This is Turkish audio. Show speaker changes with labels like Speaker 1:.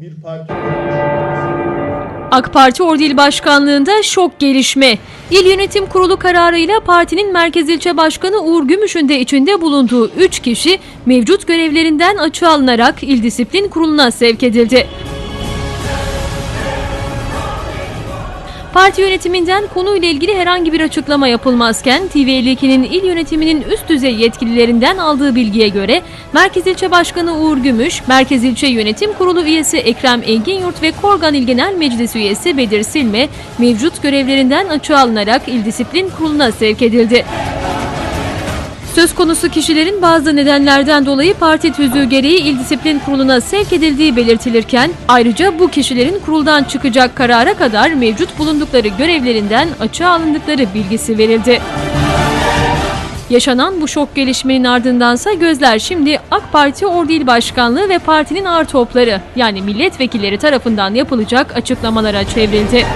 Speaker 1: bir parti
Speaker 2: AK Parti Ordu İl Başkanlığı'nda şok gelişme. İl Yönetim Kurulu kararıyla partinin Merkez İlçe Başkanı Uğur Gümüş'ün de içinde bulunduğu 3 kişi mevcut görevlerinden açığa alınarak İl Disiplin Kurulu'na sevk edildi. Parti yönetiminden konuyla ilgili herhangi bir açıklama yapılmazken TV52'nin il yönetiminin üst düzey yetkililerinden aldığı bilgiye göre Merkez İlçe Başkanı Uğur Gümüş, Merkez İlçe Yönetim Kurulu üyesi Ekrem Enginyurt ve Korgan İl Genel Meclisi üyesi Bedir Silme mevcut görevlerinden açığa alınarak İl Disiplin Kurulu'na sevk edildi. Söz konusu kişilerin bazı nedenlerden dolayı parti tüzüğü gereği İl Disiplin Kurulu'na sevk edildiği belirtilirken ayrıca bu kişilerin kuruldan çıkacak karara kadar mevcut bulundukları görevlerinden açığa alındıkları bilgisi verildi. Yaşanan bu şok gelişmenin ardındansa gözler şimdi AK Parti Ordu İl Başkanlığı ve partinin ağır topları yani milletvekilleri tarafından yapılacak açıklamalara çevrildi.